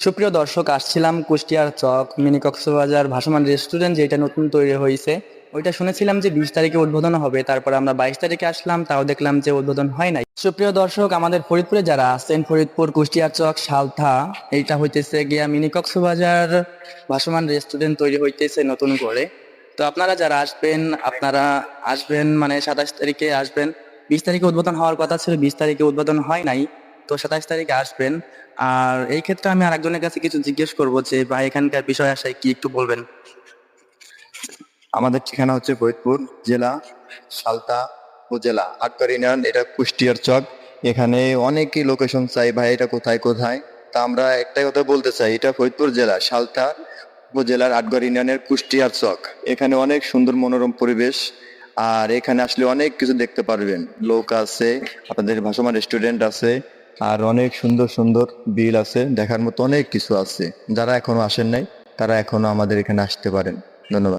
সুপ্রিয় দর্শক, আসছিলাম কুষ্টিয়ার চক মিনি কক্সবাজার ভাসমান রেস্টুরেন্ট, যেটা নতুন তৈরি হয়েছে। ওইটা শুনেছিলাম যে বিশ তারিখে উদ্বোধন হবে, তারপর আমরা বাইশ তারিখে আসলাম, তাও দেখলাম যে উদ্বোধন হয় নাই। সুপ্রিয় দর্শক, আমাদের ফরিদপুরে যারা আছেন, ফরিদপুর, কুষ্টিয়ার চক, সালথা, এইটা হইতেছে গিয়া মিনি কক্সবাজার ভাসমান রেস্টুরেন্ট তৈরি হইতেছে নতুন করে। তো আপনারা যারা আসবেন, আপনারা আসবেন মানে সাতাশ তারিখে আসবেন। বিশ তারিখে উদ্বোধন হওয়ার কথা ছিল, বিশ তারিখে উদ্বোধন হয় নাই। তো সাতাশ তারিখে আসবেন। আর এই ক্ষেত্রে আমি আরেকজনের কাছে কিছু জিজ্ঞেস করব যে, ভাই, এখানকার বিষয় আসায় কি একটু বলবেন? আমাদের ঠিকানা হচ্ছে ফরিদপুর জেলা সালতা উপজেলা। আটকার ইউনিয়ন, এটা কুষ্টিয়ার চক। এখানে অনেকই লোকেশন চাই, ভাই, এটা কোথায় কোথায়? তা আমরা একটাই কথা বলতে চাই, এটা ফরিদপুর জেলা, সালতা উপজেলার আটগড় ইউনিয়নের কুষ্টিয়ার চক। এখানে অনেক সুন্দর মনোরম পরিবেশ, আর এখানে আসলে অনেক কিছু দেখতে পারবেন। লোক আছে, আপনাদের ভাসমান রেস্টুরেন্ট আছে আর অনেক সুন্দর সুন্দর বিল আছে, দেখার মতো অনেক কিছু আছে। যারা এখনও আসেন নাই, তারা এখনও আমাদের এখানে আসতে পারেন। ধন্যবাদ।